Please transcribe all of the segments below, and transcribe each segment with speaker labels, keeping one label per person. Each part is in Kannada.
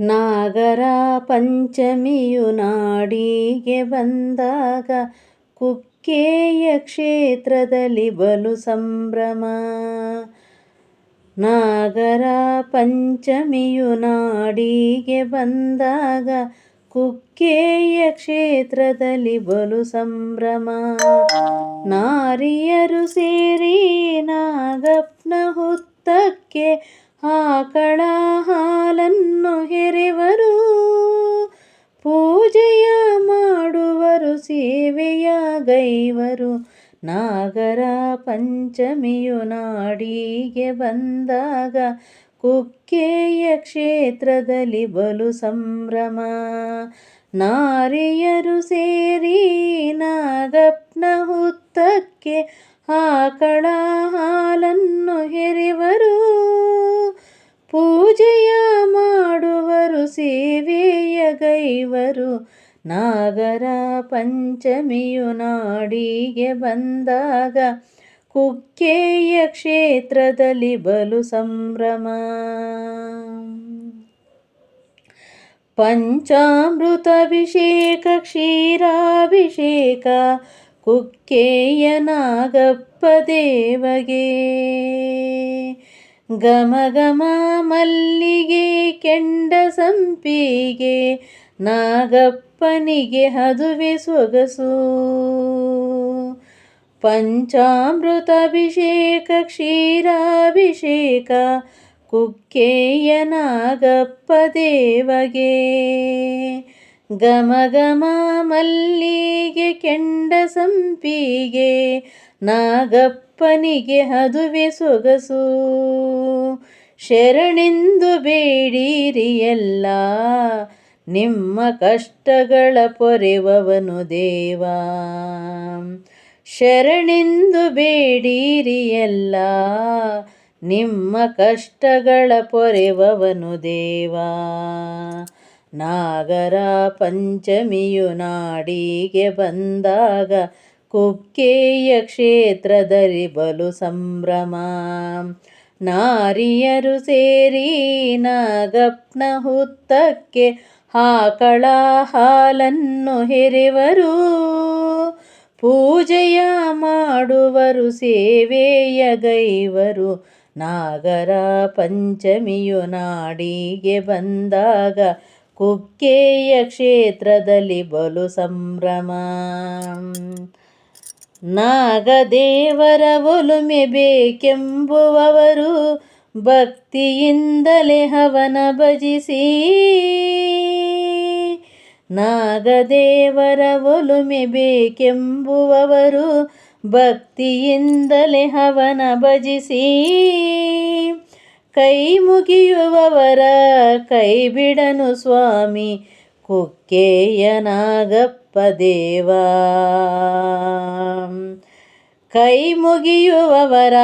Speaker 1: ನಾಗರ ಪಂಚಮಿಯು ನಾಡಿಗೆ ಬಂದಾಗ ಕುಕ್ಕೆಯ ಕ್ಷೇತ್ರದಲ್ಲಿ ಬಲು ಸಂಭ್ರಮ. ನಾಗರ ಪಂಚಮಿಯು ನಾಡಿಗೆ ಬಂದಾಗ ಕುಕ್ಕೆಯ ಕ್ಷೇತ್ರದಲ್ಲಿ ಬಲು ಸಂಭ್ರಮ. ನಾರಿಯರು ಸೇರಿ ನಾಗಪ್ನ ಹುತ್ತಕ್ಕೆ ಆಕಳ ಹಾಲನ್ನು ಹೆರೆವರು, ಪೂಜೆಯ ಮಾಡುವರು, ಸೇವೆಯ ಗೈವರು. ನಾಗರ ಪಂಚಮಿಯು ನಾಡಿಗೆ ಬಂದಾಗ ಕುಕ್ಕೆಯ ಕ್ಷೇತ್ರದಲ್ಲಿ ಬಲು ಸಂಭ್ರಮ. ನಾರಿಯರು ಸೇರಿ ನಾಗಪ್ನ ಹುತ್ತಕ್ಕೆ ಆಕಳ ಹಾಲನ್ನು ಹೆರೆವರು ಪೂಜೆಯ ಮಾಡುವರು ಸೇವೆಯ ಗೈವರು. ನಾಗರ ಪಂಚಮಿಯು ನಾಡಿಗೆ ಬಂದಾಗ ಕುಕ್ಕೆಯ ಕ್ಷೇತ್ರದಲ್ಲಿ ಬಲು ಸಂಭ್ರಮ. ಪಂಚಾಮೃತಾಭಿಷೇಕ ಕ್ಷೀರಾಭಿಷೇಕ, ಕುಕ್ಕೆಯ ನಾಗಪ್ಪ ದೇವಗೆ. ಗಮ ಗಮ ಮಲ್ಲಿಗೆ ಕೆಂಡ ಸಂಪಿಗೆ ನಾಗಪ್ಪನಿಗೆ ಹದುವೆ ಸೊಗಸು. ಪಂಚಾಮೃತಾಭಿಷೇಕ ಕ್ಷೀರಾಭಿಷೇಕ ಕುಕ್ಕೆಯ ನಾಗಪ್ಪ ದೇವಗೆ. ಗಮ ಗಮ ಮಲ್ಲಿಗೆ ಕೆಂಡ ಸಂಪಿಗೆ ನಾಗಪ್ಪನಿಗೆ ಅದುವೆ ಸೊಗಸು. ಶರಣೆಂದು ಬೇಡಿರಿ ಎಲ್ಲ, ನಿಮ್ಮ ಕಷ್ಟಗಳ ಪೊರೆವವನು ದೇವ. ಶರಣೆಂದು ಬೇಡಿರಿ ಎಲ್ಲ, ನಿಮ್ಮ ಕಷ್ಟಗಳ ಪೊರೆವವನು ದೇವ. ನಾಗರ ಪಂಚಮಿಯು ನಾಡಿಗೆ ಬಂದಾಗ ಕುಕ್ಕೆಯ ಕ್ಷೇತ್ರದಲ್ಲಿ ಬಲು ಸಂಭ್ರಮ. ನಾರಿಯರು ಸೇರಿ ನಾಗಪ್ನ ಹುತ್ತಕ್ಕೆ ಆಕಳ ಹಾಲನ್ನು ಹೆರೆವರು. ಪೂಜೆಯ ಮಾಡುವರು, ಸೇವೆಯ ಗೈವರು. ನಾಗರ ಪಂಚಮಿಯು ನಾಡಿಗೆ ಬಂದಾಗ ಕುಕ್ಕೆಯ ಕ್ಷೇತ್ರದಲ್ಲಿ ಬಲು ಸಂಭ್ರಮ. ನಾಗದೇವರ ಒಲುಮೆ ಬೇಕೆಂಬುವವರು ಭಕ್ತಿಯಿಂದಲೇ ಹವನ ಭಜಿಸಿ. ನಾಗದೇವರ ಒಲುಮೆ ಬೇಕೆಂಬುವವರು ಭಕ್ತಿಯಿಂದಲೇ ಹವನ ಭಜಿಸಿ. ಕೈ ಮುಗಿಯುವವರ ಕೈ ಬಿಡನು ಸ್ವಾಮಿ ಕುಕ್ಕೆಯ ನಾಗಪ್ಪ ದೇವ. ಕೈ ಮುಗಿಯುವವರ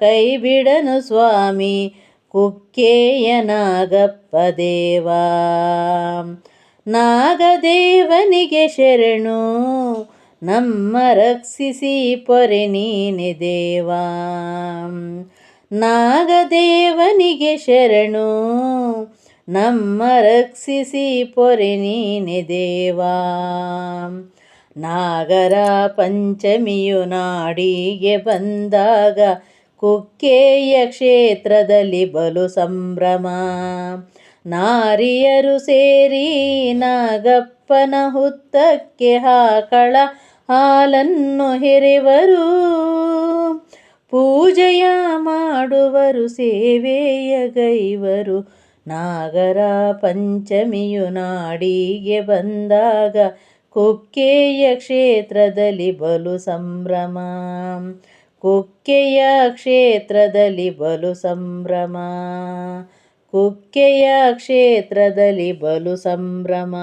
Speaker 1: ಕೈ ಬಿಡನು ಸ್ವಾಮಿ ಕುಕ್ಕೆಯ ನಾಗಪ್ಪ ದೇವ. ನಾಗದೇವನಿಗೆ ಶರಣು, ನಮ್ಮ ರಕ್ಷಿಸಿ ಪೊರೆ ನೀನೆ ದೇವ. ನಾಗದೇವನಿಗೆ ಶರಣು. ನಮ್ಮ ರಕ್ಷಿಸಿ ಪೊರೆ ನೀನೆ ದೇವಾ. ನಾಗರ ಪಂಚಮಿಯು ನಾಡಿಗೆ ಬಂದಾಗ ಕುಕ್ಕೆಯ ಕ್ಷೇತ್ರದಲ್ಲಿ ಬಲು ಸಂಭ್ರಮ. ನಾರಿಯರು ಸೇರಿ ನಾಗಪ್ಪನ ಹುತ್ತಕ್ಕೆ ಹಾಕಳ ಹಾಲನ್ನು ಹೆರೆವರು. ಪೂಜೆಯ ಮಾಡುವರು ಸೇವೆಯ ಗೈವರು ನಾಗರ ಪಂಚಮಿಯು ನಾಡಿಗೆ ಬಂದಾಗ ಕುಕ್ಕೆಯ ಕ್ಷೇತ್ರದಲ್ಲಿ ಬಲು ಸಂಭ್ರಮ. ಕುಕ್ಕೆಯ ಕ್ಷೇತ್ರದಲ್ಲಿ ಬಲು ಸಂಭ್ರಮ. ಕುಕ್ಕೆಯ ಕ್ಷೇತ್ರದಲ್ಲಿ ಬಲು ಸಂಭ್ರಮ.